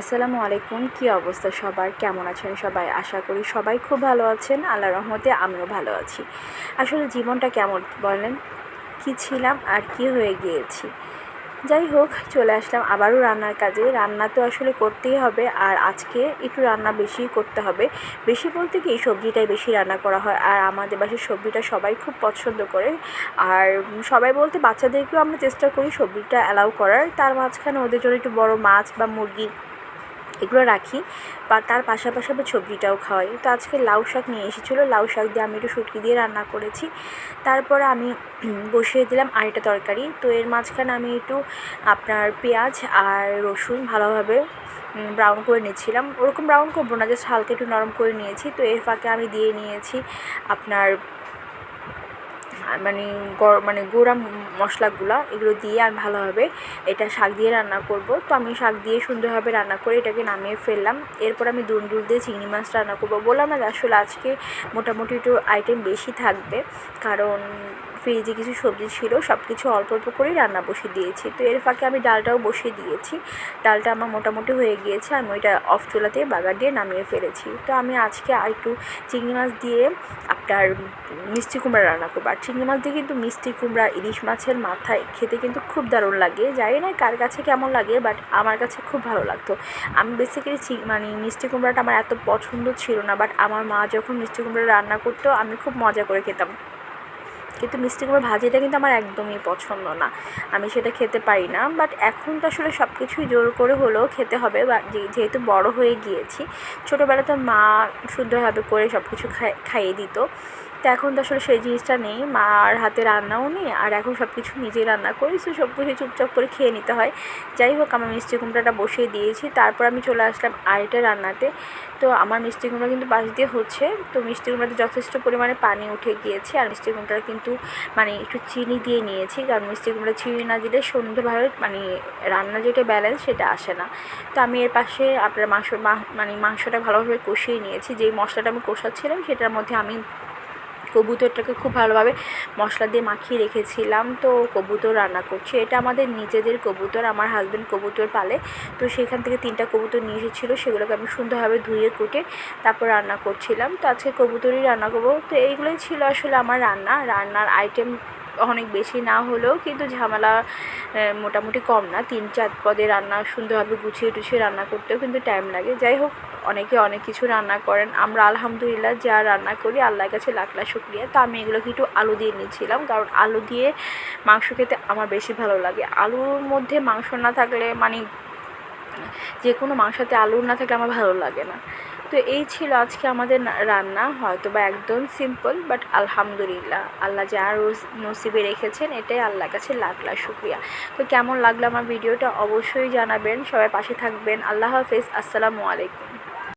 আসসালামু আলাইকুম, কী অবস্থা সবার? কেমন আছেন সবাই? আশা করি সবাই খুব ভালো আছেন। আল্লাহ রহমতে আমিও ভালো আছি। আসলে জীবনটা কেমন বলেন? কি ছিলাম আর কি হয়ে গিয়েছি? যাই হোক, চলে আসলাম আবারও রান্নার কাজে। রান্না তো আসলে করতেই হবে আর আজকে একটু রান্না বেশি করতে হবে। বেশি বলতে কি, সবজিটাই বেশি রান্না করা হয় আর আমাদের বাসার সবজিটা সবাই খুব পছন্দ করে। আর সবাই বলতে বাচ্চাদেরকেও আমরা চেষ্টা করি সবজিটা অ্যালাউ করার। তার মাঝখানে ওদের জন্য একটু বড় মাছ বা মুরগি এগুলো রাখি, বা তার পাশাপাশি আমি সবজিটাও খাওয়াই। তো আজকে লাউ শাক নিয়ে এসেছিল, লাউ শাক দিয়ে আমি একটু শুটকি দিয়ে রান্না করেছি। তারপরে আমি বসিয়ে দিলাম আরেকটা তরকারি। তো এর মাঝখানে আমি একটু আপনার পেঁয়াজ আর রসুন ভালোভাবে ব্রাউন করে নিচ্ছিলাম। ওরকম ব্রাউন করব না জাস্ট হালকা একটু নরম করে নিয়েছি। তো এর ফাঁকে আমি দিয়ে নিয়েছি আপনার মানে মানে গোড়া মশলাগুলো, এগুলো দিয়ে আমি ভালোভাবে এটা শাক দিয়ে রান্না করব। তো আমি শাক দিয়ে সুন্দরভাবে রান্না করে এটাকে নামিয়ে ফেললাম। এরপর আমি দুন্দুল দিয়ে চিংড়ি মাছ রান্না করব। বললাম না আসলে আজকে মোটামুটি একটু আইটেম বেশি থাকবে। কারণ ফ্রিজে কিছু সবজি ছিল সব কিছু অল্প অল্প করেই রান্না বসিয়ে দিয়েছি। তো এর ফাঁকে আমি ডালটাও বসিয়ে দিয়েছি। ডালটা আমার মোটামুটি হয়ে গিয়েছে, আমি ওইটা অফ চুলাতে বাগার দিয়ে নামিয়ে ফেলেছি। তো আমি আজকে আর একটু চিংড়ি মাছ দিয়ে আপনার মিষ্টি কুমড়া রান্না করব। আর চিংড়ি মাছ দিয়ে কিন্তু মিষ্টি কুমড়া, ইলিশ মাছের মাথায় খেতে কিন্তু খুব দারুণ লাগে। জানি না কার কাছে কেমন লাগে বাট আমার কাছে খুব ভালো লাগতো। আমি বেসিক্যালি মানে মিষ্টি কুমড়াটা আমার এত পছন্দ ছিল না বাট আমার মা যখন মিষ্টি কুমড়া রান্না করতো, আমি খুব মজা করে খেতাম। কিন্তু মিষ্টি কুমড়ো ভাজিটা কিন্তু আমার একদমই পছন্দ না। আমি সেটা খেতে পারি না বাট এখন তো আসলে সব কিছুই জোর করে হলেও খেতে হবে বা যেহেতু বড় হয়ে গিয়েছি ছোটোবেলাতে মা শুদ্ধভাবে করে সব কিছু খাই, খাইয়ে দিত। তো এখন তো আসলে সেই জিনিসটা নেই, মার হাতে রান্নাও নেই, আর এখন সব কিছু নিজেই রান্না করি তো সব কিছু চুপচাপ করে খেয়ে নিতে হয়। যাই হোক, আমার মিষ্টি কুমড়াটা বসিয়ে দিয়েছি, তারপর আমি চলে আসলাম আরেকটা রান্নাতে। তো আমার মিষ্টি কুমড়া কিন্তু পাশ দিয়ে হচ্ছে, তো মিষ্টি কুমড়াতে যথেষ্ট পরিমাণে পানি উঠে গিয়েছে, আর মিষ্টি কুমড়াটা কিন্তু মানে একটু চিনি দিয়ে নিয়েছি। কারণ মিষ্টি কুমড়া চিনি না দিলে সুন্দরভাবে মানে রান্না যেটা ব্যালেন্স সেটা আসে না। তো আমি এর পাশে আপনার মাংস মানে মাংসটা ভালোভাবে কষিয়ে নিয়েছি। যেই মশলাটা আমি কষাচ্ছিলাম সেটার মধ্যে আমি কবুতরটাকে খুব ভালোভাবে মশলা দিয়ে মাখিয়ে রেখেছিলাম। তো কবুতর রান্না করছি। এটা আমাদের নিজেদের কবুতর, আমার হাজব্যান্ড কবুতর পালে। তো সেখান থেকে তিনটা কবুতর নিয়ে এসেছিল। সেগুলোকে আমি সুন্দরভাবে ধুয়ে, কুটে তারপর রান্না করছিলাম। তো আজকে কবুতরই রান্না করব। তো এইগুলোই ছিল আসলে আমার রান্না। রান্নার আইটেম অনেক বেশি না হলেও কিন্তু ঝামেলা মোটামুটি কম না। তিন চার পদে রান্না সুন্দরভাবে গুছিয়ে টুছিয়ে রান্না করতেও কিন্তু টাইম লাগে। যাই হোক, অনেকে অনেক কিছু রান্না করেন। আমরা আলহামদুলিল্লাহ যা রান্না করি আল্লাহর কাছে লাখ লাখ শুক্রিয়া। তো আমি এগুলোকে একটু আলু দিয়ে নিয়েছিলাম কারণ আলু দিয়ে মাংস খেতে আমার বেশি ভালো লাগে। আলুর মধ্যে মাংস না থাকলে মানে যে কোনো মাংসাতে আলু না থাকলে আমার ভালো লাগে না। তো এই ছিল আজকে আমাদের রান্না। হয়তো বা একদম সিম্পল বাট আলহামদুলিল্লাহ। আল্লাহ যা নসিবে রেখেছেন, এটাই আল্লাহর কাছে লাখ শুক্রিয়া। তো কেমন লাগল আমার ভিডিওটা অবশ্যই জানাবেন। সবাই পাশে থাকবেন। আল্লাহ হাফেজ। আসসালামু আলাইকুম।